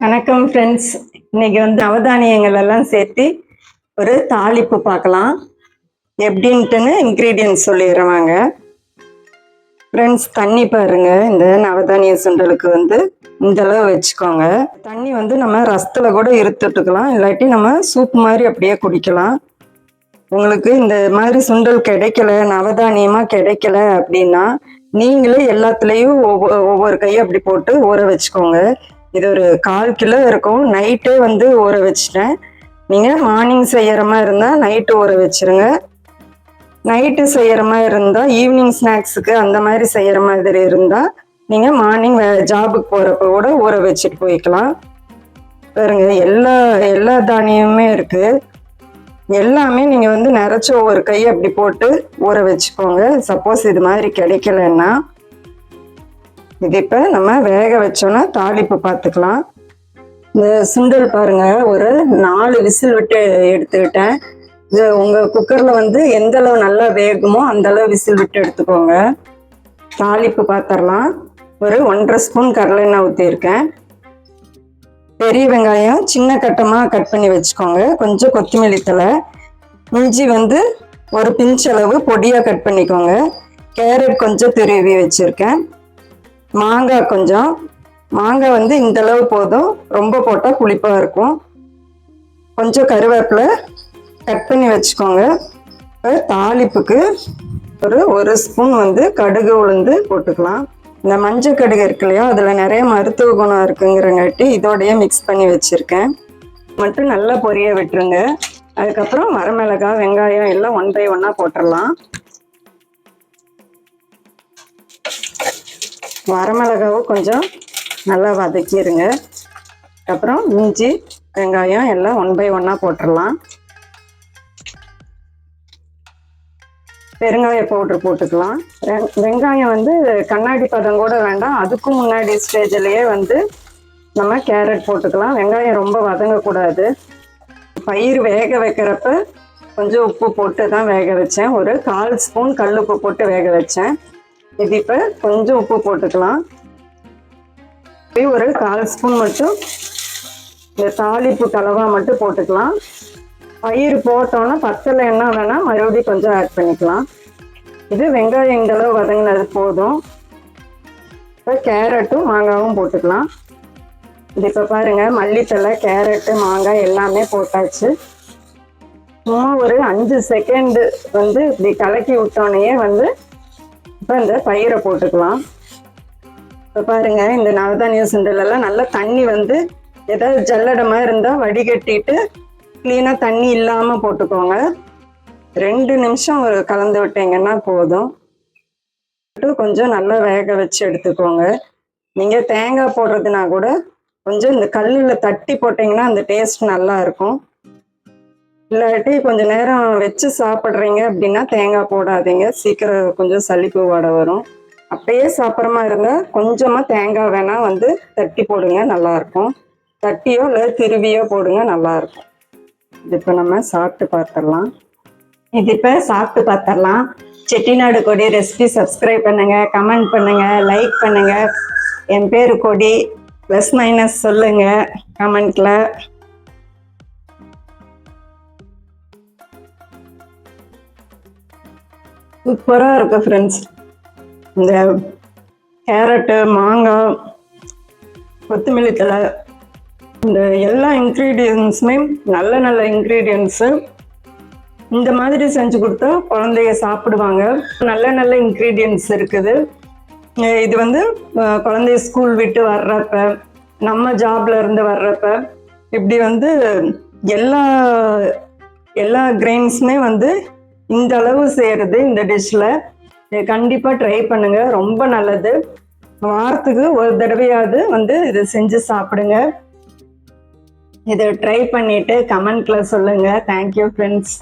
வணக்கம் ஃப்ரெண்ட்ஸ் இன்னைக்கு வந்து நவதானியங்கள் எல்லாம் சேர்த்து ஒரு தாளிப்பு பார்க்கலாம். எப்படின்ட்டுன்னு இன்க்ரீடியன்ட்ஸ் சொல்லிடுறாங்க ஃப்ரெண்ட்ஸ் தண்ணி பாருங்க. இந்த நவதானிய சுண்டலுக்கு வந்து இந்த அளவு வச்சுக்கோங்க. தண்ணி வந்து நம்ம ரசத்தில் கூட இருத்துட்டுக்கலாம். இல்லாட்டி நம்ம சூப் மாதிரி அப்படியே குடிக்கலாம். உங்களுக்கு இந்த மாதிரி சுண்டல் கிடைக்கல நவதானியமாக கிடைக்கல அப்படின்னா நீங்களே எல்லாத்துலேயும் ஒவ்வொரு ஒவ்வொரு கையை அப்படி போட்டு ஊற வச்சுக்கோங்க. இது ஒரு கால் கிலோ இருக்கும். நைட்டே வந்து ஊற வச்சிட்டேன். நீங்கள் மார்னிங் செய்கிற மாதிரி இருந்தால் நைட்டு ஊற வச்சிருங்க. நைட்டு செய்கிற மாதிரி இருந்தால் ஈவினிங் ஸ்நாக்ஸுக்கு அந்த மாதிரி செய்கிற மாதிரி இருந்தால் நீங்கள் மார்னிங் ஜாபுக்கு போகிறப்ப கூட ஊற வச்சுட்டு போய்க்கலாம். பாருங்க எல்லா எல்லா தானியமுமே இருக்குது எல்லாமே நீங்கள் வந்து நிறச்சி ஒவ்வொரு கை அப்படி போட்டு ஊற வச்சுக்கோங்க. சப்போஸ் இது மாதிரி கிடைக்கலன்னா இது இப்போ நம்ம வேக வச்சோன்னா தாளிப்பு பார்த்துக்கலாம் இந்த சுண்டல் பாருங்க ஒரு நாலு விசில் விட்டு எடுத்துக்கிட்டேன். இது உங்கள் குக்கரில் வந்து எந்த அளவு நல்லா வேகுமோ அந்த அளவு விசில் விட்டு எடுத்துக்கோங்க. தாளிப்பு பார்த்துடலாம் ஒரு ஒன்றரை ஸ்பூன் கடலெண்ணெய் ஊற்றிருக்கேன் பெரிய வெங்காயம் சின்ன கட்டமாக கட் பண்ணி வச்சுக்கோங்க. கொஞ்சம் கொத்தமல்லி தழை. இஞ்சி வந்து ஒரு பிஞ்ச் அளவு பொடியாக கட் பண்ணிக்கோங்க. கேரட் கொஞ்சம் திருவி வச்சுருக்கேன். மாங்காய் கொஞ்சம். மாங்காய் வந்து இந்த அளவு போதும். ரொம்ப போட்டால் புளிப்பாக இருக்கும். கொஞ்சம் கருவேப்பிலை கட் பண்ணி வச்சுக்கோங்க. இப்போ தாளிப்புக்கு ஒரு ஒரு ஸ்பூன் வந்து கடுகு உளுந்து போட்டுக்கலாம். இந்த மஞ்சள் கடுகு இருக்கு இல்லையா அதில் நிறைய மருத்துவ குணம் இருக்குங்கிறங்காட்டி இதோடையே மிக்ஸ் பண்ணி வச்சுருக்கேன். மட்டும் நல்லா பொரிய விட்டுருங்க. அதுக்கப்புறம் வரமிளகாய் வெங்காயம் எல்லாம் ஒன் பை ஒன்னாக போட்டுடலாம் வரமிளகாவும் கொஞ்சம் நல்லா வதக்கிடுங்க அப்புறம் இஞ்சி வெங்காயம் எல்லாம் ஒன் பை ஒன்னாக போட்டுடலாம் பெருங்காய பவுடர் போட்டுக்கலாம். வெங்காயம் வந்து கண்ணாடி பதம் கூட வேண்டாம். அதுக்கும் முன்னாடி ஸ்டேஜ்லேயே வந்து நம்ம கேரட் போட்டுக்கலாம். வெங்காயம் ரொம்ப வதங்கக்கூடாது. பயிர் வேக வைக்கிறப்ப கொஞ்சம் உப்பு போட்டு தான் வேக வச்சேன். ஒரு கால் ஸ்பூன் கல் உப்பு போட்டு வேக வச்சேன். இது இப்போ கொஞ்சம் உப்பு போட்டுக்கலாம். ஒரு கால் ஸ்பூன் மட்டும் இந்த தாளிப்பு கலவா மட்டும் போட்டுக்கலாம். பயிர் போட்டோன்னா பத்தலை என்ன வேணால் மறுபடியும் கொஞ்சம் ஆட் பண்ணிக்கலாம். இது வெங்காயம் இந்த அளவு வதங்கினது போதும். இப்போ கேரட்டும் மாங்காவும் போட்டுக்கலாம். இது இப்போ பாருங்கள் மல்லித்தலை கேரட்டு மாங்காய் எல்லாமே போட்டாச்சு. சும்மா ஒரு அஞ்சு செகண்டு வந்து இப்படி கலக்கி விட்டோன்னே வந்து இப்போ இந்த பயிரை போட்டுக்கலாம். இப்போ பாருங்க இந்த நவதானிய சுண்டலெல்லாம் நல்லா தண்ணி வந்து ஏதாவது ஜல்லடமாக இருந்தால் வடிகட்டிட்டு க்ளீனாக தண்ணி இல்லாமல் போட்டுக்கோங்க. ரெண்டு நிமிஷம் ஒரு கலந்து விட்டீங்கன்னா போதும். போட்டு கொஞ்சம் நல்லா வேக வச்சு எடுத்துக்கோங்க. நீங்கள் தேங்காய் போடுறதுனா கூட கொஞ்சம் இந்த கல்லில் தட்டி போட்டிங்கன்னா அந்த டேஸ்ட் நல்லா இருக்கும். இல்லாட்டி கொஞ்சம் நேரம் வச்சு சாப்பிட்றீங்க அப்படின்னா தேங்காய் போடாதீங்க. சீக்கிரம் கொஞ்சம் சளிப்பு வாடை வரும். அப்படியே சாப்பிட்ற மாதிரி இருந்தால் கொஞ்சமாக தேங்காய் வேணால் வந்து தட்டி போடுங்க நல்லாயிருக்கும். தட்டியோ இல்லை திருவியோ போடுங்க நல்லாயிருக்கும். இது இப்போ நம்ம சாப்பிட்டு பார்த்துடலாம் இது இப்போ சாப்பிட்டு பார்த்துடலாம் செட்டிநாடு கொடி ரெசிபி சப்ஸ்கிரைப் பண்ணுங்கள் கமெண்ட் பண்ணுங்கள் லைக் பண்ணுங்கள் என் பேர் கொடி. ப்ளஸ் மைனஸ் சொல்லுங்கள் கமெண்ட்டில் சூப்பராக இருக்கும் ஃப்ரெண்ட்ஸ் இந்த கேரட்டு மாங்காய் கொத்தமல்லி தலை இந்த எல்லா இன்க்ரீடியன்ஸுமே நல்ல நல்ல இன்க்ரீடியன்ஸு இந்த மாதிரி செஞ்சு கொடுத்தா குழந்தைய சாப்பிடுவாங்க. நல்ல நல்ல இன்க்ரீடியன்ஸ் இருக்குது. இது வந்து குழந்தைய ஸ்கூல் விட்டு வர்றப்ப நம்ம ஜாப்ல இருந்து வர்றப்ப இப்படி வந்து எல்லா எல்லா கிரெயின்ஸுமே வந்து இந்த அளவு செய்கிறது இந்த டிஷ்ஷில் கண்டிப்பாக ட்ரை பண்ணுங்க. ரொம்ப நல்லது. வாரத்துக்கு ஒரு தடவையாவது வந்து இதை செஞ்சு சாப்பிடுங்க. இதை ட்ரை பண்ணிட்டு கமெண்ட்ல சொல்லுங்க. Thank you friends